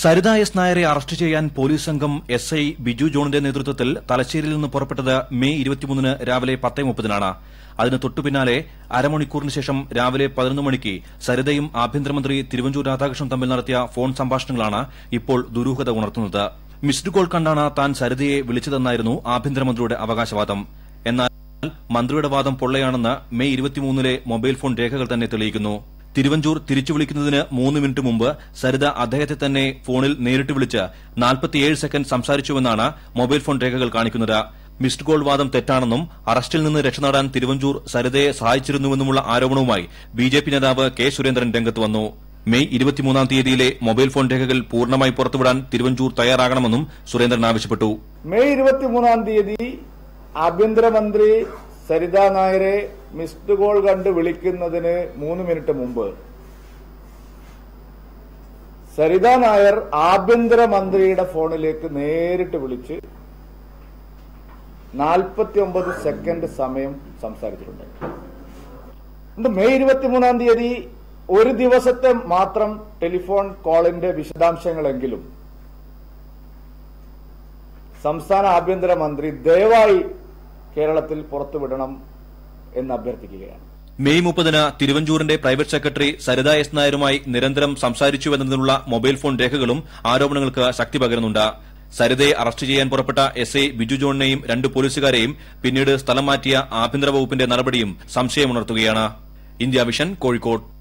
Saritha S നായരെ arrest ചെയ്യാൻ police സംഘം എസ് ഐ ബിജു ജോണിന്റെ നേതൃത്വത്തിൽ തലശ്ശേരിയിൽ നിന്ന് പുറപ്പെട്ടത് മെയ് ഇരുപത്തിമൂന്നിന് രാവിലെ പത്തേ മുപ്പതിനാണ്. അതിന് തൊട്ടുപിന്നാലെ അരമണിക്കൂറിന് ശേഷം രാവിലെ പതിനൊന്ന് മണിക്ക് സരിതയും ആഭ്യന്തരമന്ത്രി തിരുവഞ്ചൂർ രാധാകൃഷ്ണൻ തമ്മിൽ നടത്തിയ ഫോൺ സംഭാഷണങ്ങളാണ് ഇപ്പോൾ ദുരൂഹത ഉണർത്തുന്നത്. മിസ്ഡ് കോൾ കണ്ടാണ് താൻ സരിതയെ വിളിച്ചതെന്നായിരുന്നു ആഭ്യന്തരമന്ത്രിയുടെ അവകാശവാദം. എന്നാൽ മന്ത്രിയുടെ വാദം പൊള്ളയാണെന്ന് മെയ് ഇരുപത്തിമൂന്നിലെ മൊബൈൽ ഫോൺ രേഖകൾ തന്നെ തെളിയിക്കുന്നു. തിരുവഞ്ചൂർ തിരിച്ചു വിളിക്കുന്നതിന് മൂന്ന് മിനിറ്റ് മുമ്പ് സരിത അദ്ദേഹത്തെ തന്നെ ഫോണിൽ നേരിട്ട് വിളിച്ച് നാൽപ്പത്തിയേഴ് സെക്കൻഡ് സംസാരിച്ചുവെന്നാണ് മൊബൈൽ ഫോൺ രേഖകൾ കാണിക്കുന്നത്. മിസ്ഡ് കോൾ വാദം തെറ്റാണെന്നും അറസ്റ്റിൽ നിന്ന് രക്ഷനേടാൻ തിരുവഞ്ചൂർ സരിതയെ സഹായിച്ചിരുന്നുവെന്നുമുള്ള ആരോപണവുമായി ബി ജെ പി നേതാവ് കെ സുരേന്ദ്രൻ രംഗത്ത് വന്നു. മെയ് ഇരുപത്തിമൂന്നാം തീയതിയിലെ മൊബൈൽ ഫോൺ രേഖകൾ പൂർണമായി പുറത്തുവിടാൻ തിരുവഞ്ചൂർ തയ്യാറാകണമെന്നും സുരേന്ദ്രൻ ആവശ്യപ്പെട്ടു. മെയ് ഇരുപത്തിമൂന്നാം തീയതി ആഭ്യന്തരമന്ത്രി സരിത നായരെ മിസ്ഡ് കോൾ കണ്ട് വിളിക്കുന്നതിന് മൂന്ന് മിനിറ്റ് മുമ്പ്. സരിത നായർ ആഭ്യന്തരമന്ത്രിയുടെ ഫോണിലേക്ക് നേരിട്ട് വിളിച്ച് നാൽപ്പത്തി ഒമ്പത് സെക്കൻഡ് സമയം സംസാരിച്ചിട്ടുണ്ട്. മെയ് ഇരുപത്തിമൂന്നാം തീയതി ഒരു ദിവസത്തെ മാത്രം ടെലിഫോൺ കോളിന്റെ വിശദാംശങ്ങളെങ്കിലും സംസ്ഥാന ആഭ്യന്തരമന്ത്രി ദയവായി കേരളത്തിൽ പുറത്തുവിടണം എന്ന് അഭ്യർത്ഥിക്കുകയാണ്. മെയ് മുപ്പതിന് തിരുവഞ്ചൂരിന്റെ പ്രൈവറ്റ് സെക്രട്ടറി സരിത എസ് നായരുമായി നിരന്തരം സംസാരിച്ചുവെന്നതിനുള്ള മൊബൈൽ ഫോൺ രേഖകളും ആരോപണങ്ങൾക്ക് ശക്തി പകരുന്നുണ്ട്. സരിതയെ അറസ്റ്റ് ചെയ്യാൻ പുറപ്പെട്ട എസ് ഐ ബിജു ജോണിനെയും രണ്ട് പോലീസുകാരെയും പിന്നീട് സ്ഥലം മാറ്റിയ ആഭ്യന്തര വകുപ്പിന്റെ നടപടിയും സംശയമുണർത്തുകയാണ്. India vision Kozhikode.